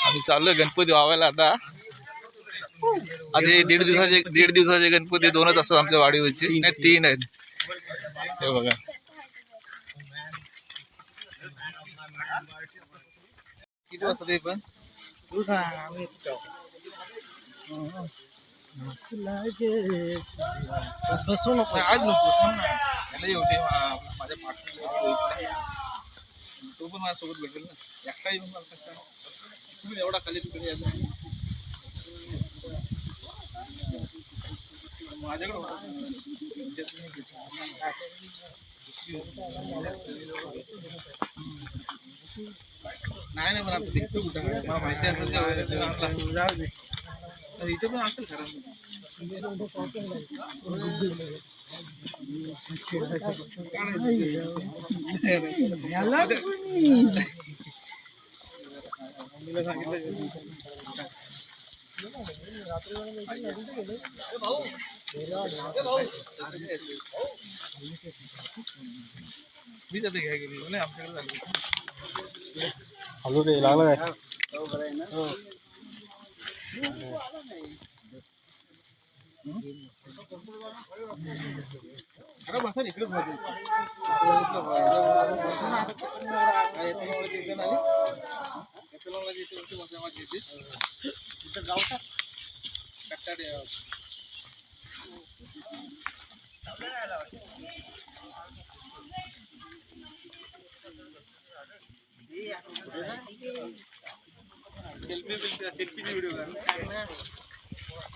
आम्ही चाललोय गणपती व्हावायला आता आज दीड दिवसाचे दीड दिवसाचे गणपती दोनच असतात आमच्या वाडीवरचे नाही तीन आहेत हे बघा किती वाजता ते पण आज नको माझ्या तो पण माझ्यासोबत भेटेल ना एकटा येऊन मला कसं काय? तुम्ही एवढा खाली तिकडे यायचा माझ्याकडे होता. त्याच्यात मी घेतला. नाही नाही मला आता दिसतो कुठं आहे. मला माहिती आहे आता ते- ते आणला. जाऊ दे तर इथे पण असेल खरं याला कोणी? मम्मीला सांगितलं मी जाते घ्या गेली नाही आमच्याकडे झाली हॅलो रे लागला काय సెల్ఫీ సెల్ఫీ వీడియో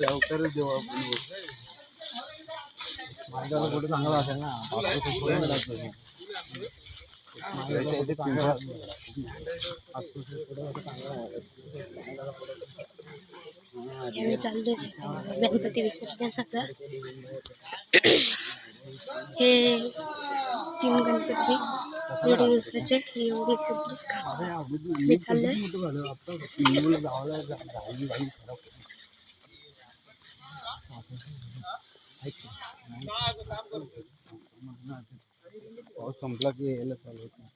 पोस्ट देऊ आपण कुठे चांगला असेल ना गणपती विसर्जनाला हे तीन गणपती दीड दिवसाचे एवढी पब्लिक मी मी चाललोय. पाऊस संपला की यायला चालू होतं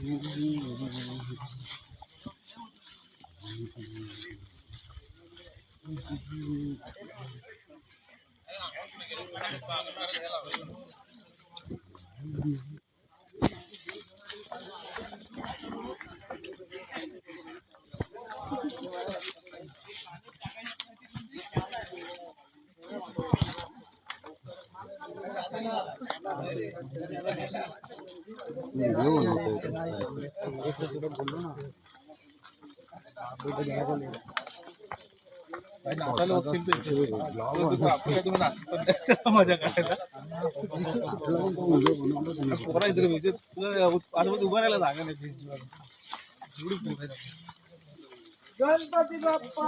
व्हिडिओ मजा करायला पोरा इकडे म्हणजे तुला आजूबाजू उभा राहायला जागा नाही बेंचवर. एवढी पोरं आहेत. गणपती बाप्पा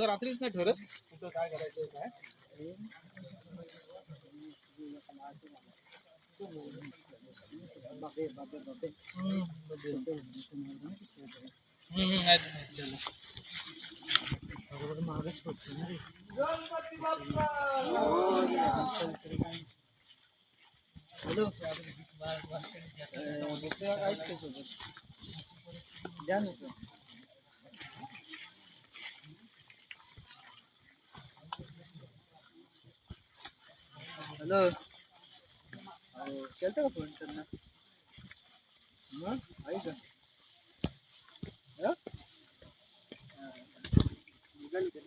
तुझं रात्रीच नाही ठरत कुठं काय करायचं काय हम्म, हम्म, हॅलो ಹಲೋ ಕೇಳ್ತಾರ ಫೋನ್ ಹಾಂ ಆಯ್ತು ಹಲೋ ಮೊಬೈಲ್ ಇದೆ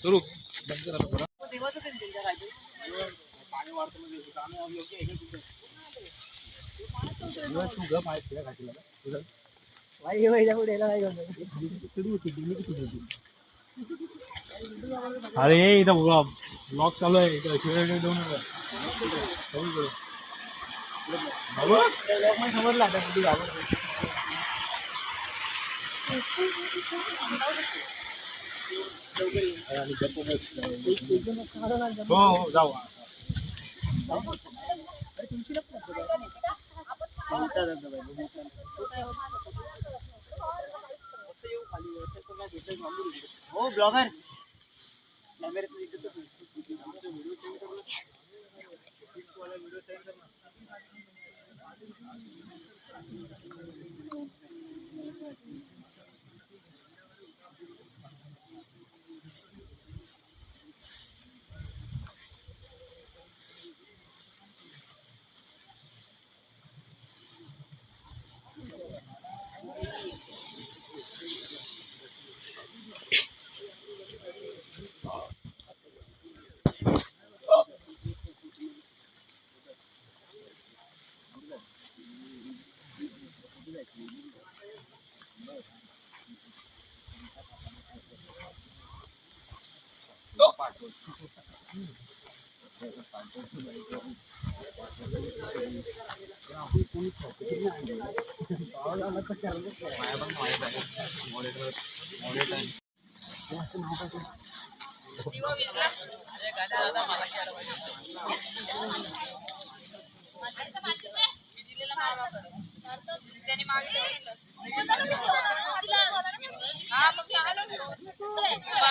Suruh अरे इथं ब्लॉग चालू आहे इथं शिवाय दोन त्या लोकमान्य समजलं आता किती घाबरतो. हो हो जाऊ हो ब्लॉगर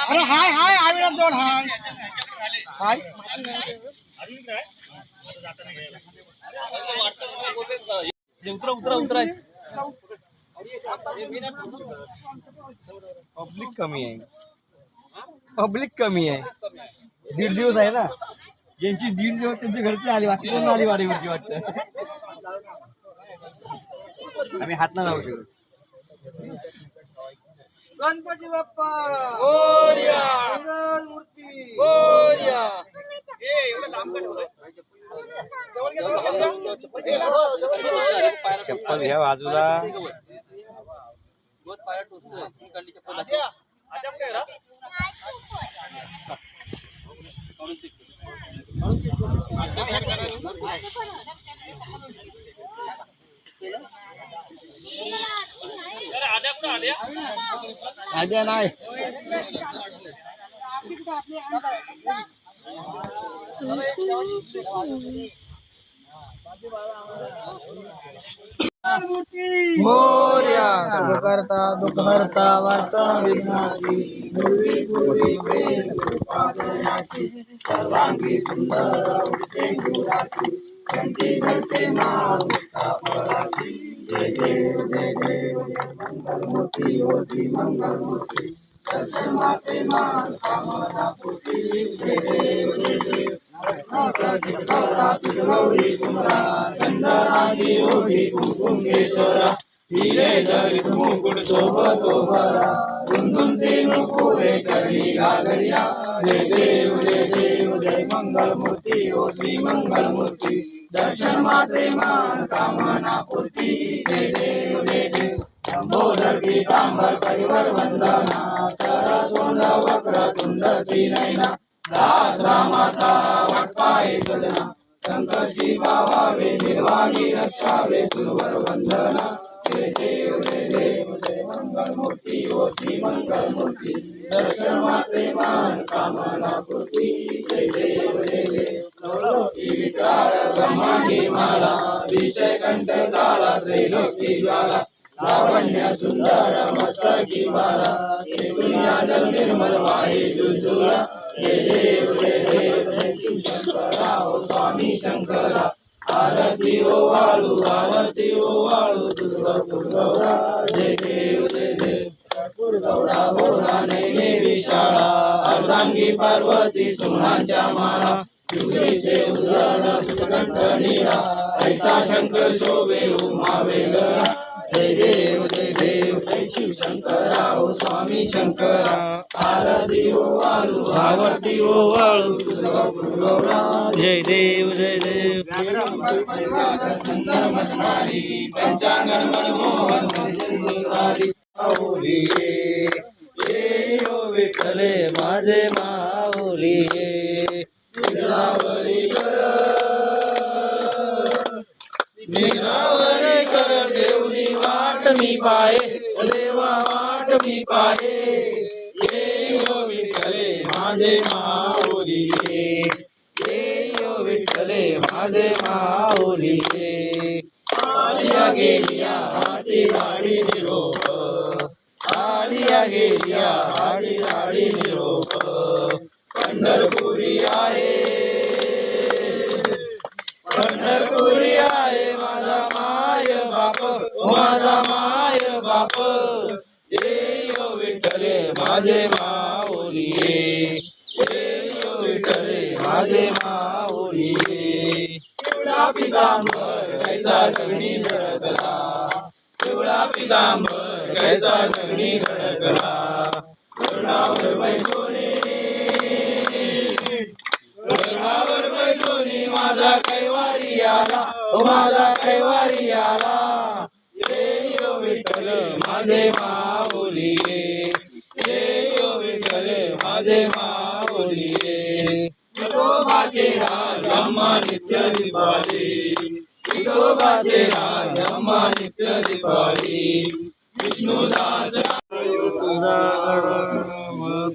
अरे हाय हाय आविला जोड हाय हाय उतरा उतरा उतरा. पब्लिक कमी आहे. पब्लिक कमी आहे. दीड दिवस आहे ना? ज्यांची दीड दिवस त्यांची घरची आली वाटते कोण आली वारीवरची वाटतं. आम्ही हात ना लावू गणपती बाप्पा! मूर्ती चप्पल घ्या बाजूला. आज्या नाही. मोर्या सुखकर्ता दुःखहर्ता वार्ता विघ्नाची पूर्वी पूर्वी प्रेम कृपा करण्याची सर्वांगी सुंदर गुराची घडते माळ मुक्ता फळाची जय देव जय देव मंगलमूर्ती ओ श्री मंगलमूर्ती। दर्शन माते मान कामना देव गौरी कुमरा चंदनाची ओढी कुंकुमेश्वरा हिरे जडित मुकुट जय देव देव मंगल मूर्ती ओ मंगल मूर्ती दर्शन मात्रे मान कामना पूर्ती। देव, जय देव। लंबोदर पीतांबर परिवर वंदना सरसोंड वक्र तुंड त्रिनयना दास रामाचा वाटपाये सदना संकशी पावावे निर्वाणी रक्षावे सुरवर वंदना जय देव जय देव जय मंगल मूर्ती ओ श्री मंगल मूर्ती दर्शन मात्रे मान कामना पूर्ती जय देव जय देव नवलोकी विक्राळ ब्रह्मांडी माला विषय कंठ कंठकाला त्रैलोकी ज्वाला गौरा भोरा नैने शाळा अर्धांगी पार्वती सोनांच्या माळा. जुगलीचे उदर सुतकंठ निळा ऐसा शंकर शोभे उमा वेगळा. जय देव जय देव जय शिव शंकरा ओ स्वामी शंकरा. आरती ओ वाळू आवर्ती ओ वाळू गौरा. जय देव जय देव. पंचांगण मनमोहन माझे माऊली। ये. कर। विघ्नावरी कर, देवनी वाट मी पाये देवा वाट मी पाये ये ओ विठ्ठले, माझे माऊली। ये ये ओ विठ्ठले, माझे माऊली। आलिया गेलिया, हाती गाडी निरोप। आलिया गेलिया हाडी गाडी निरोप। पंढरपुरी आहे. पंढरपुरी आहे माझा माय बाप माझा माय बाप. ये विठ्ठले माझे माऊली ये विठ्ठले माझे माऊली ये पिवळा पितांबर कैसा गगनी धडकला. पिवळा पितांबर कैसा गगनी धडकला.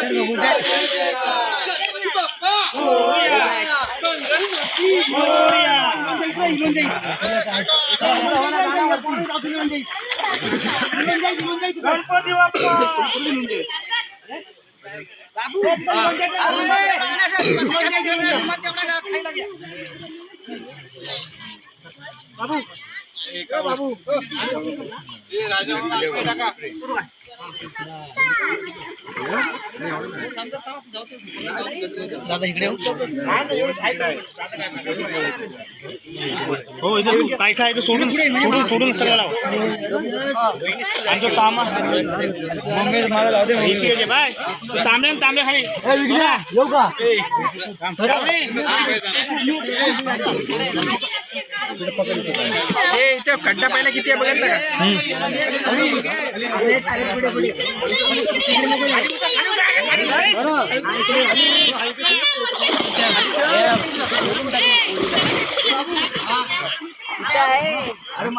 ताणी अन्याय माझे कोट्यान कोटी भुवनेश्वरा बाल तुगाल गोरी मोरया दादा इकडे हो इथं तू काय काय सोडून सोडून सोडून सगळं लाव आमचं काम मम्मी मला लावते बाय तांबड्या तांबड्या खाली येऊ का इथे खड्डा पाहिला किती आहे बघितलं का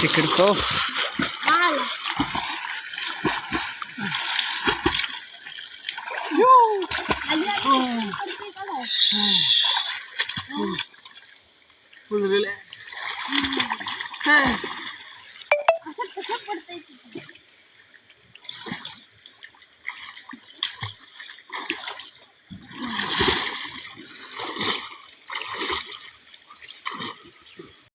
Chicken cough. 哎不能